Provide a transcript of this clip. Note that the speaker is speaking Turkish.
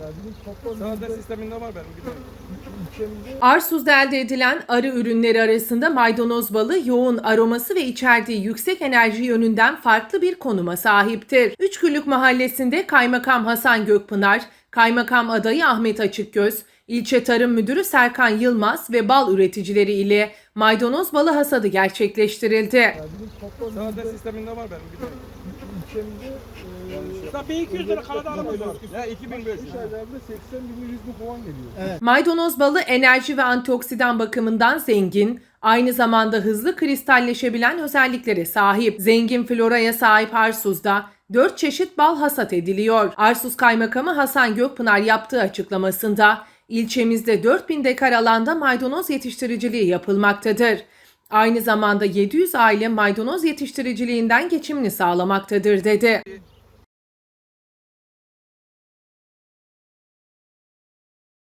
Sağda Arsuz'da elde edilen arı ürünleri arasında maydanoz balı yoğun aroması ve içerdiği yüksek enerji yönünden farklı bir konuma sahiptir. Üçgüllük mahallesinde Kaymakam Hasan Gökpınar, Kaymakam adayı Ahmet Açıkgöz, ilçe tarım müdürü Serkan Yılmaz ve bal üreticileri ile maydanoz balı hasadı gerçekleştirildi. Sağda sisteminde var benim biliyorum. ilçemizde eee Mesela 1200 lira kalada alamıyoruz. Ya kış 2500. aylarında 80 bin 100 bin kovan geliyor. Maydanoz balı enerji ve antioksidan bakımından zengin, aynı zamanda hızlı kristalleşebilen özelliklere sahip. Zengin floraya sahip Arsuz'da 4 çeşit bal hasat ediliyor. Arsuz Kaymakamı Hasan Gökpınar yaptığı açıklamasında ilçemizde 4000 dekar alanda maydanoz yetiştiriciliği yapılmaktadır. Aynı zamanda 700 aile maydanoz yetiştiriciliğinden geçimini sağlamaktadır dedi.